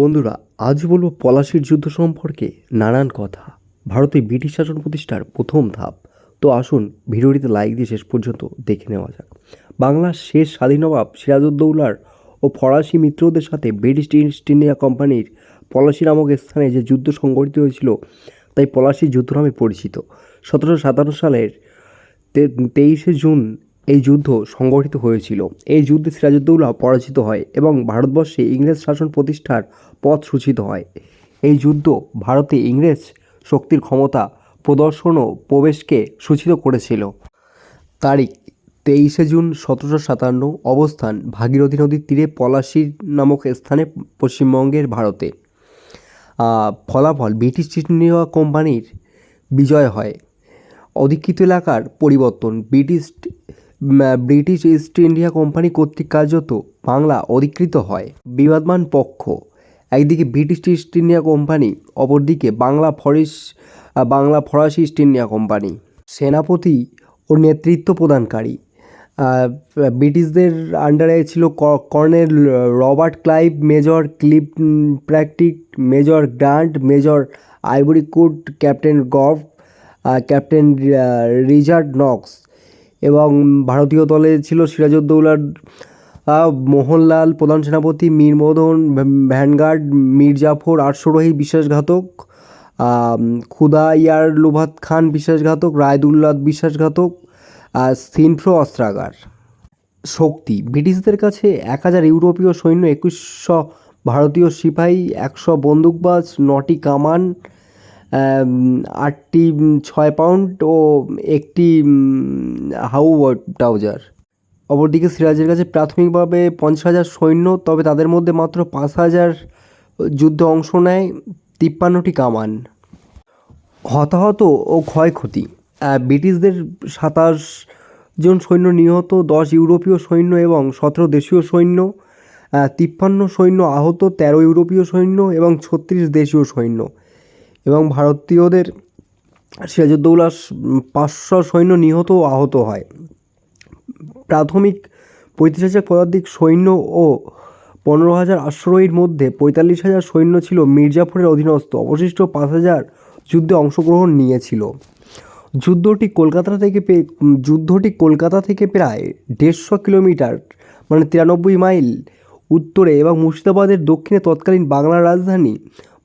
বন্ধুরা, আজ বলব পলাশির যুদ্ধ সম্পর্কে নানান কথা। ভারতে ব্রিটিশ শাসন প্রতিষ্ঠার প্রথম ধাপ। তো আসুন, ভিডিওটিতে লাইক দিয়ে শেষ পর্যন্ত দেখে নেওয়া যাক। বাংলার শেষ স্বাধীন নবাব সিরাজউদ্দৌলার ও ফরাসি মিত্রদের সাথে ব্রিটিশ ইস্ট ইন্ডিয়া কোম্পানির পলাশি নামক স্থানে যে যুদ্ধ সংঘটিত হয়েছিল, তাই পলাশি যুদ্ধ নামে পরিচিত। সতেরোশো সাতান্ন সালের তেইশে জুন এই যুদ্ধ সংগঠিত হয়েছিল। এই যুদ্ধে সিরাজউদ্দৌলা পরাজিত হয় এবং ভারতবর্ষে ইংরেজ শাসন প্রতিষ্ঠার পথ সূচিত হয়। এই যুদ্ধ ভারতে ইংরেজ শক্তির ক্ষমতা প্রদর্শন ও প্রবেশকে সূচিত করেছিল। তারিখ, তেইশে জুন সতেরোশো সাতান্ন, অবস্থান, ভাগীরথী নদীর তীরে পলাশি নামক স্থানে পশ্চিমবঙ্গের ভারতে। ফলাফল, ব্রিটিশ ইস্ট ইন্ডিয়া কোম্পানির বিজয় হয়। অধিকৃত এলাকার পরিবর্তন, British British East India company কর্তৃক কার্যত বাংলা অধিকৃত হয়। বিবাদমান পক্ষ, একদিকে ব্রিটিশ ইস্ট ইন্ডিয়া কোম্পানি, অপরদিকে বাংলা ফরিস বাংলা ফরাসি ইস্ট ইন্ডিয়া কোম্পানি। সেনাপতি ও নেতৃত্ব প্রদানকারী। ব্রিটিশদের আন্ডারে ছিল colonel Robert Clive, major Kilpatrick, major Grant, major ivory captain gov captain Richard Knox. এবং ভারতীয় দলে ছিল সিরাজউদ্দৌলার মোহনলাল, প্রধান সেনাপতি মীর মদন ভ্যানগার্ড, মীর জাফর আটশোরোহী বিশ্বাসঘাতক খুদাইয়ার লুভাত খান বিশ্বাসঘাতক রায়দুল্লাহ বিশ্বাসঘাতক আর সিনফ্রো অস্ত্রাগার। শক্তি, ব্রিটিশদের কাছে এক হাজার ইউরোপীয় সৈন্য একুশশো ভারতীয় সিপাহী, একশো বন্দুকবাজ, নটি কামান আটটি ছয় পাউন্ড ও একটি হাউ ট্রাউজার। অপরদিকে সিরাজের কাছে প্রাথমিকভাবে পঞ্চাশ হাজার সৈন্য, তবে তাদের মধ্যে মাত্র পাঁচ হাজার যুদ্ধে অংশ নেয় তিপ্পান্নটি কামান। হতাহত ও ক্ষয়ক্ষতি। ব্রিটিশদের সাতাশ জন সৈন্য নিহত, দশ ইউরোপীয় সৈন্য এবং সতেরো দেশীয় সৈন্য তিপ্পান্ন সৈন্য আহত, তেরো ইউরোপীয় সৈন্য এবং ছত্রিশ দেশীয় সৈন্য। এবং ভারতীয়দের সিরাজউদ্দৌলা পাঁচশো সৈন্য নিহত ও আহত হয়। প্রাথমিক পঁয়ত্রিশ হাজার পদাতিক সৈন্য ও পনেরো হাজার আশ্রয়ীর মধ্যে পঁয়তাল্লিশ হাজার সৈন্য ছিল মির্জাফরের অধীনস্থ। অবশিষ্ট পাঁচ হাজার যুদ্ধে অংশগ্রহণ নিয়েছিল। যুদ্ধটি কলকাতা থেকে যুদ্ধটি কলকাতা থেকে প্রায় দেড়শো কিলোমিটার মানে তিরানব্বই মাইল উত্তরে এবং মুর্শিদাবাদের দক্ষিণে তৎকালীন বাংলার রাজধানী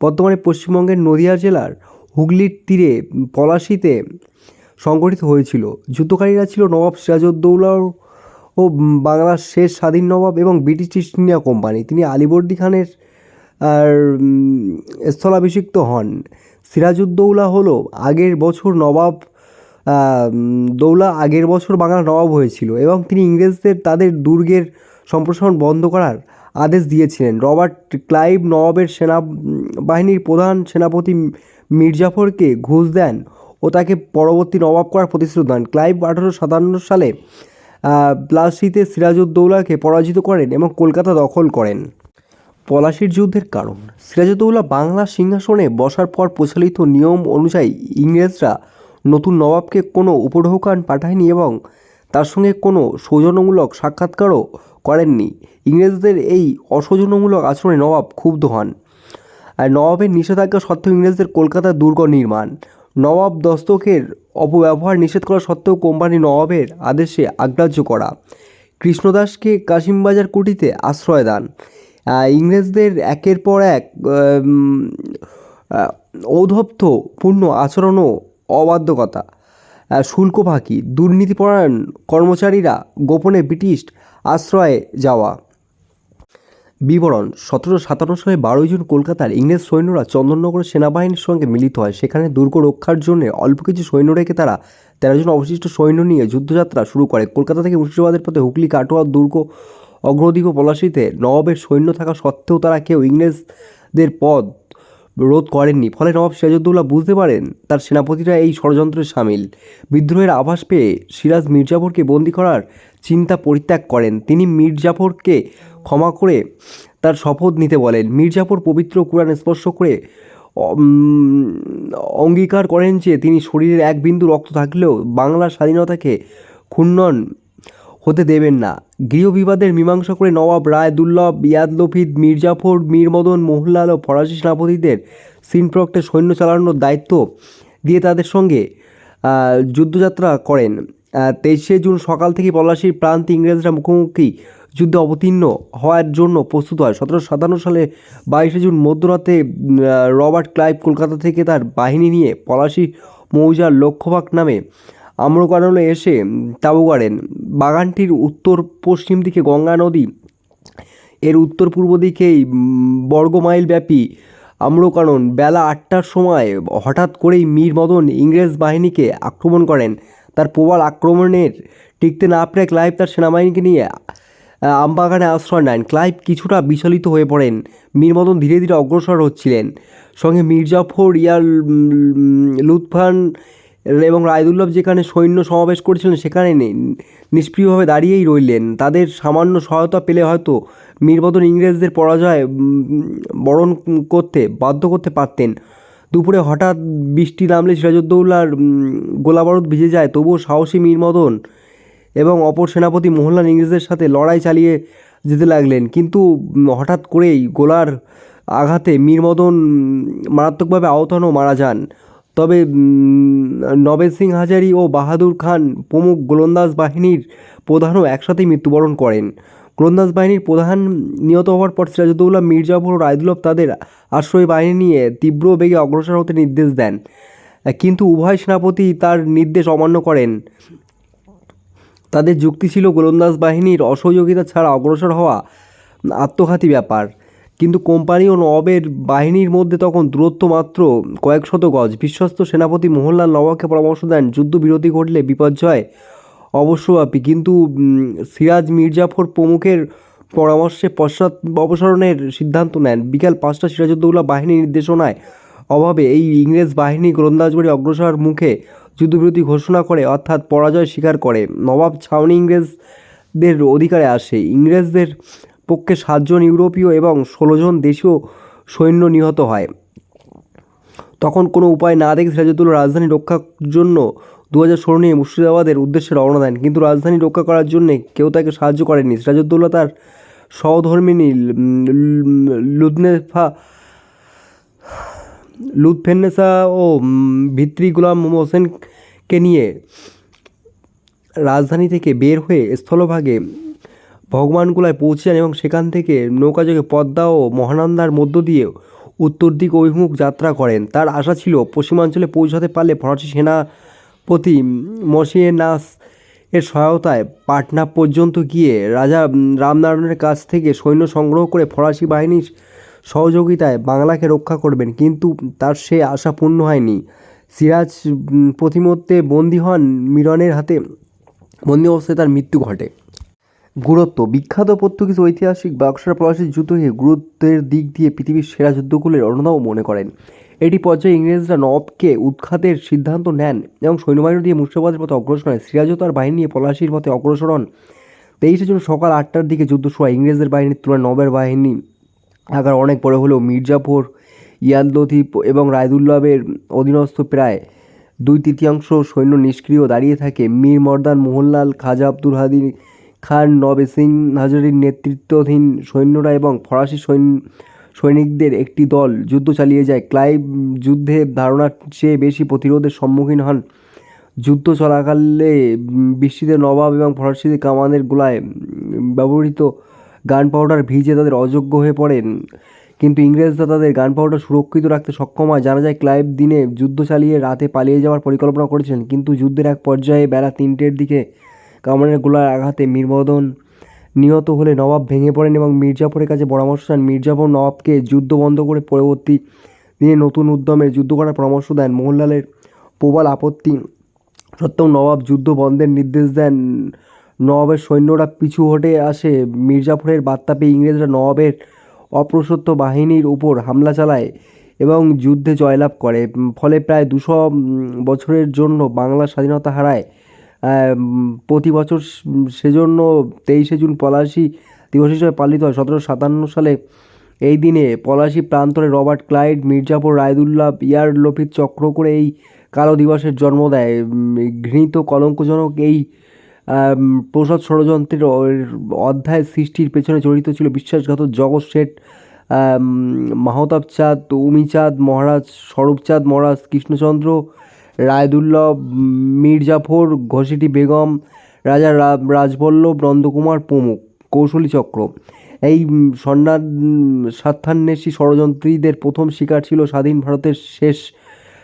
বর্তমানে পশ্চিমবঙ্গের নদিয়া জেলার হুগলির তীরে, পলাশিতে সংগঠিত হয়েছিল। যুদ্ধকারীরা ছিল নবাব সিরাজউদ্দৌলা ও বাংলার শেষ স্বাধীন নবাব এবং ব্রিটিশ ইস্ট ইন্ডিয়া কোম্পানি। তিনি আলিবর্দী খানের, আর স্থলাভিষিক্ত হন। সিরাজউদ্দৌলা হলো আগের বছর নবাব দৌলা আগের বছর বাংলার নবাব হয়েছিল এবং তিনি ইংরেজদের তাদের দুর্গের সম্প্রসারণ বন্ধ করার আদেশ দিয়েছিলেন। রবার্ট ক্লাইভ নবাবের সেনা, বাহিনীর প্রধান সেনাপতি মির্জাফরকে ঘুষ দেন ও তাকে পরবর্তী নবাব করার প্রতিশ্রুতি দেন। ক্লাইভ আঠারোশো সাতান্ন সালে প্লাসিতে সিরাজউদ্দৌলাকে পরাজিত করেন এবং কলকাতা দখল করেন। পলাশির যুদ্ধের কারণ। সিরাজউদ্দৌলা বাংলার সিংহাসনে বসার পর প্রচলিত নিয়ম অনুযায়ী ইংরেজরা নতুন নবাবকে কোনো উপঢৌকান পাঠায়নি এবং তার সঙ্গে কোনো সৌজন্যমূলক সাক্ষাৎকারও করেননি। ইংরেজদের এই অসৌজন্যমূলক আচরণে নবাব ক্ষুব্ধ হন। আর নবাবের নিষেধাজ্ঞা সত্ত্বেও ইংরেজদের কলকাতার দুর্গ নির্মাণ। নবাব দস্তকের অপব্যবহার নিষেধ করা সত্ত্বেও কোম্পানি নবাবের আদেশে আগ্রাহ্য করা। কৃষ্ণদাসকে কাশিমবাজার কুটিতে আশ্রয় দান। ইংরেজদের একের পর এক উম, আহ, ঔদ্ধত্য পূর্ণ আচরণ ও অবাধ্যকতা। শুল্ক ফাঁকি, দুর্নীতিপরায়ণ কর্মচারীরা গোপনে ব্রিটিশ আশ্রয়ে যাওয়া। বিবরণ, সতেরোশো সাতান্ন সালে বারোই জুন কলকাতার ইংরেজ সৈন্যরা চন্দননগরের সেনাবাহিনীর সঙ্গে মিলিত হয়। সেখানে দুর্গ রক্ষার জন্য অল্প কিছু সৈন্য রেখে তারা তেরো জন অবশিষ্ট সৈন্য নিয়ে যুদ্ধযাত্রা শুরু করে। কলকাতা থেকে মুর্শিদাবাদের পথে হুগলি, কাটোয়া, দুর্গ অগ্রদীপ পলাশিতে নবাবের সৈন্য থাকা সত্ত্বেও তারা কেউ ইংরেজদের পদ রোধ করেননি। ফলে নবাব সিরাজউদ্দৌলা বুঝতে পারেন তার সেনাপতিরা এই ষড়যন্ত্রে সামিল। বিদ্রোহের আভাস পেয়ে সিরাজ মির্জাফরকে বন্দী করার চিন্তা পরিত্যাগ করেন। তিনি মির্জাফরকে ক্ষমা করে তার শপথ নিতে বলেন। মির্জাফর পবিত্র কোরআন স্পর্শ করে অঙ্গীকার করেন যে তিনি শরীরের এক বিন্দু রক্ত থাকলেও বাংলার স্বাধীনতাকে ক্ষুণ্ণন হতে দেবেন না। গৃহবিবাদের মীমাংসা করে নবাব রায়, দুর্লভ ইয়াদ লফিদ মির্জাফর মীর মদন মোহনলাল ও ফরাসি সেনাপতিদের সিনপ্রক্টে সৈন্য চালানোর দায়িত্ব দিয়ে তাদের সঙ্গে যুদ্ধযাত্রা করেন। তেইশে জুন সকাল থেকে পলাশির প্রান্তে ইংরেজরা মুখোমুখি যুদ্ধে অবতীর্ণ হওয়ার জন্য প্রস্তুত হয়। সতেরোশো সাতান্ন সালে বাইশে জুন মধ্যরাতে রবার্ট ক্লাইভ কলকাতা থেকে তার বাহিনী নিয়ে পলাশি মৌজার লক্ষ্যভাগ নামে আম্রকানলে এসে তাঁবু গাড়েন। বাগানটির উত্তর পশ্চিম দিকে গঙ্গা নদী, এর উত্তর পূর্ব দিকেই বর্গমাইল ব্যাপী আম্রকানন বেলা আটটার সময় হঠাৎ করেই মীর মদন ইংরেজ বাহিনীকে আক্রমণ করেন। তার প্রবল আক্রমণের টিকতে না পেরে ক্লাইভ তার সেনাবাহিনীকে নিয়ে আমবাগানে আশ্রয় নেন। ক্লাইভ কিছুটা বিচলিত হয়ে পড়েন। মীর মদন ধীরে ধীরে অগ্রসর হচ্ছিলেন। সঙ্গে মির্জাফর ইয়ার লুৎফান এবং রায়দুল্লভ যেখানে সৈন্য সমাবেশ করেছিলেন, সেখানে নে- নিষ্ক্রিয়ভাবে দাঁড়িয়েই রইলেন। তাদের সামান্য সহায়তা পেলে হয়তো মীরবদন ইংরেজদের পরাজয় বরণ করতে বাধ্য করতে পারতেন। দুপুরে হঠাৎ বৃষ্টি নামলে সিরাজউদ্দৌলার গোলাবারুদ ভিজে যায়। তবুও সাহসী মীরমদন এবং অপর সেনাপতি মোহনলাল ইংরেজদের সাথে লড়াই চালিয়ে যেতে লাগলেন। কিন্তু হঠাৎ করেই গোলার আঘাতে মীরমদন মারাত্মকভাবে আহত মারা যান। তবে নবেদ সিং হাজারি ও বাহাদুর খান প্রমুখ গোলন্দাজ বাহিনীর প্রধানও একসাথেই মৃত্যুবরণ করেন। গোলন্দাজ বাহিনীর প্রধান নিহত হওয়ার পর সিরাজউদ্দৌলা মির্জাফর ও রায়দুল্লভ তাদের আশ্রয় বাহিনী নিয়ে তীব্র বেগে অগ্রসর হতে নির্দেশ দেন। কিন্তু উভয় সেনাপতি তার নির্দেশ অমান্য করেন। তাদের যুক্তি ছিল, গোলন্দাজ বাহিনীর অসহযোগিতা ছাড়া অগ্রসর হওয়া আত্মঘাতী ব্যাপার। কিন্তু কোম্পানি ও নবাবের বাহিনীর মধ্যে তখন দূরত্ব মাত্র কয়েক শত গজ বিশ্বস্ত সেনাপতি মোহনলাল নবাবকে পরামর্শ দেন, যুদ্ধবিরতি ঘটলে বিপর্যয় অবশ্যব্যাপী কিন্তু সিরাজ মির্জাফর প্রমুখের পরামর্শে পশ্চাৎ অপসারণের সিদ্ধান্ত নেন। বিকাল পাঁচটা সিরাজউদ্দৌলা বাহিনীর নির্দেশনায় অভাবে এই ইংরেজ বাহিনী গোলন্দাজবাড়ি অগ্রসর মুখে যুদ্ধবিরতি ঘোষণা করে, অর্থাৎ পরাজয় স্বীকার করে। নবাব ছাউনি ইংরেজদের অধিকারে আসে। ইংরেজদের পক্ষে সাতজন ইউরোপীয় এবং ষোলো জন দেশীয় সৈন্য নিহত হয়। তখন কোনো উপায় না দেখে সিরাজউদ্দৌলা রাজধানী রক্ষার জন্য দু হাজার ষোলো নিয়ে মুর্শিদাবাদের উদ্দেশ্যে রওনা দেন। কিন্তু রাজধানী রক্ষা করার জন্যে কেউ তাকে সাহায্য করেনি সিরাজউদ্দৌলা তার সহধর্মিনী লুদনেফা লুৎফেন্নেসা ও ভিত্রি গুলাম হোসেনকে নিয়ে রাজধানী থেকে বের হয়ে স্থলভাগে ভগবানগুলায় পৌঁছে যান এবং সেখান থেকে নৌকাযোগে পদ্মা ও মহানন্দার মধ্য দিয়ে উত্তর দিক অভিমুখ যাত্রা করেন। তার আশা ছিল পশ্চিমাঞ্চলে পৌঁছাতে পারলে ফরাসি সেনাপতি মসিয়ে নাস এর সহায়তায় পাটনা পর্যন্ত গিয়ে রাজা রামনারায়ণের কাছ থেকে সৈন্য সংগ্রহ করে ফরাসি বাহিনীর সহযোগিতায় বাংলাকে রক্ষা করবেন। কিন্তু তার সে আশা পূর্ণ হয়নি। সিরাজ প্রতিমধ্যে বন্দী হন মিরনের হাতে। বন্দী অবস্থায় তার মৃত্যু ঘটে। গুরুত্ব। বিখ্যাত পর্তুগিজ ঐতিহাসিক বাক্সার পলাশির যুদ্ধকে গুরুত্বের দিক দিয়ে পৃথিবীর সেরা যুদ্ধগুলির অন্যতম মনে করেন। এটি পর্যায়ে ইংরেজরা নবকে উৎখাতের সিদ্ধান্ত নেন এবং সৈন্যবাহিনী দিয়ে মুর্শিদাবাদের পথে অগ্রসর হয়। সিরাজও তার বাহিনী নিয়ে পলাশির পথে অগ্রসর হন। তেইশে জুন সকাল আটটার দিকে যুদ্ধ শুরু হয়। ইংরেজদের বাহিনীর তুলনায় নবের বাহিনী আকার অনেক বড় হলেও মির্জাফর ইয়াদ এবং রায়দুল্লাবের অধীনস্থ প্রায় দুই তৃতীয়াংশ সৈন্য নিষ্ক্রিয় দাঁড়িয়ে থাকে। মীর মর্দান, মোহনলাল, খাজা আব্দুল হাদি খান নবে সিং হাজারির নেতৃত্বাধীন সৈন্যরা এবং ফরাসি সৈনিকদের একটি দল যুদ্ধ চালিয়ে যায়। ক্লাইভ যুদ্ধে ধারণার চেয়ে বেশি প্রতিরোধের সম্মুখীন হন। যুদ্ধ চলাকালে বৃষ্টিতে নবাব এবং ফরাসিদের কামানের গোলায় ব্যবহৃত গান পাউডার ভিজে তাদের অযোগ্য হয়ে পড়েন কিন্তু ইংরেজরা তাদের গান পাউডার সুরক্ষিত রাখতে সক্ষম হয়। জানা যায়, ক্লাইভ দিনে যুদ্ধ চালিয়ে রাতে পালিয়ে যাওয়ার পরিকল্পনা করেছিলেন, কিন্তু যুদ্ধের এক পর্যায়ে বেলা তিনটের দিকে কামানের গোলার আঘাতে মীরমদন নিহত হলে নবাব ভেঙে পড়েন এবং মির্জাফরের কাছে পরামর্শ চান। মির্জাফর নবাবকে যুদ্ধ বন্ধ করে পরবর্তী দিনে নতুন উদ্যমে যুদ্ধ করার পরামর্শ দেন। মোহনলালের প্রবল আপত্তি সত্ত্বেও নবাব যুদ্ধ বন্ধের নির্দেশ দেন। নবাবের সৈন্যরা পিছু হটে আসে। মির্জাফরের বার্তা পেয়ে ইংরেজরা নবাবের অপ্রসত্ত বাহিনীর উপর হামলা চালায় এবং যুদ্ধে জয়লাভ করে। ফলে প্রায় দুশো বছরের জন্য বাংলা স্বাধীনতা হারায়। প্রতি বছর সেজন্য তেইশে জুন পলাশি দিবস হিসেবে পালিত হয়। সতেরোশো সাতান্ন সালে এই দিনে পলাশি প্রান্তরে রবার্ট ক্লাইড, মির্জাপুর রায়দুল্লাহ ইয়ার লোফিত চক্র করে এই কালো দিবসের জন্ম দেয়। ঘৃণিত, কলঙ্কজনক এই প্রসাদ ষড়যন্ত্রের অধ্যায় সৃষ্টির পেছনে জড়িত ছিল বিশ্বাসঘাতক জগৎ শেঠ মাহতাব চাঁদ উমিচাঁদ মহারাজ, স্বরূপচাঁদ মহারাজ, কৃষ্ণচন্দ্র রায়দুল্লাহ উম, মীরজাফর ঘসিটি বেগম রাজা রাজবল্লভ নন্দকুমার প্রমুখ কৌশলী চক্র। এই সন্ন্যাদ স্বার্থান্বেষী ষড়যন্ত্রীদের প্রথম শিকার ছিল স্বাধীন ভারতের শেষ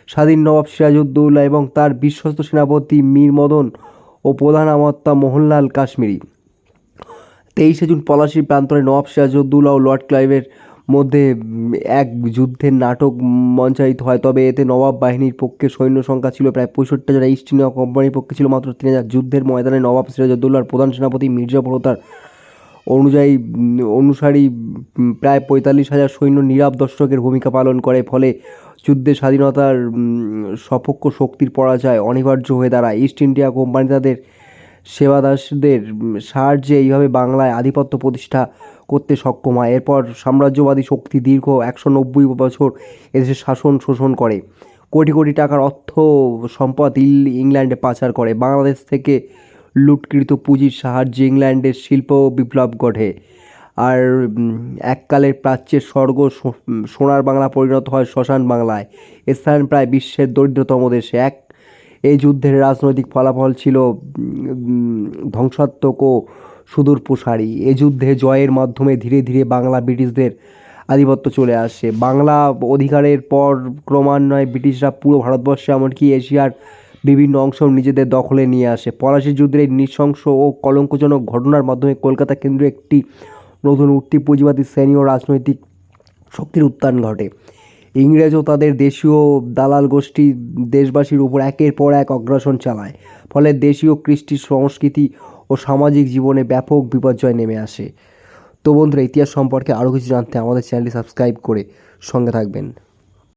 স্বাধীন নবাব সিরাজউদ্দৌলা এবং তার বিশ্বস্ত সেনাপতি মীর মদন ও প্রধান আমাত্মা মোহনলাল কাশ্মীরি। তেইশে জুন পলাশির প্রান্তরে নবাব সিরাজউদ্দৌলা ও লর্ড ক্লাইভের মধ্যে এক যুদ্ধের নাটক মঞ্চায়িত হয়। তবে এতে নবাব বাহিনীর পক্ষে সৈন্য সংখ্যা ছিল প্রায় পঁয়ষট্টি হাজার। ইস্ট ইন্ডিয়া কোম্পানির পক্ষে ছিল মাত্র তিন হাজার। যুদ্ধের ময়দানে নবাব সিরাজউদ্দৌলার প্রধান সেনাপতি মির্জাফর ও তার অনুযায়ী অনুসারী প্রায় পঁয়তাল্লিশ হাজার সৈন্য নীরব দর্শকের ভূমিকা পালন করে। ফলে যুদ্ধে স্বাধীনতার সপক্ষ শক্তির পরাজয় অনিবার্য হয়ে দাঁড়ায়। ইস্ট ইন্ডিয়া কোম্পানি তাদের সেবাদাসদের সাহায্যে এইভাবে বাংলায় আধিপত্য প্রতিষ্ঠা করতে সক্ষম হয়, এরপর সাম্রাজ্যবাদী শক্তি দীর্ঘ একশো নব্বই বছর এদেশে শাসন শোষণ করে। কোটি কোটি টাকার অর্থ সম্পদ ইল- ইংল্যান্ডে পাচার করে। বাংলাদেশ থেকে লুটকৃত পুঁজির সাহায্যে ইংল্যান্ডের শিল্প বিপ্লব ঘটে। আর এককালের প্রাচ্যের স্বর্গ সোনার বাংলা পরিণত হয় শ্মশান বাংলায়। স্থান প্রায় বিশ্বের দরিদ্রতম দেশে। এক এই যুদ্ধের রাজনৈতিক ফলাফল ছিল ধ্বংসাত্মক ও সুদূর প্রসারী। এ যুদ্ধে জয়ের মাধ্যমে ধীরে ধীরে বাংলা ব্রিটিশদের আধিপত্য চলে আসে। বাংলা অধিকারের পর ক্রমান্বয়ে ব্রিটিশরা পুরো ভারতবর্ষে, এমনকি এশিয়ার বিভিন্ন অংশ নিজেদের দখলে নিয়ে আসে। পলাশি যুদ্ধের এই নৃশংস ও কলঙ্কজনক ঘটনার মাধ্যমে কলকাতা কেন্দ্রে একটি নতুন উঠতি পুঁজিবাদী শ্রেণি ও রাজনৈতিক শক্তির উত্থান ঘটে। ইংরেজ ও তাদের দেশীয় দালাল গোষ্ঠী দেশবাসীর উপর একের পর এক অগ্রাসন চালায়। ফলে দেশীয় কৃষ্টি সংস্কৃতি ও সামাজিক জীবনে ব্যাপক বিপর্যয় নেমে আসে। তো বন্ধুরা, ইতিহাস সম্পর্কে আরও কিছু জানতে আমাদের চ্যানেলটি সাবস্ক্রাইব করে সঙ্গে থাকবেন।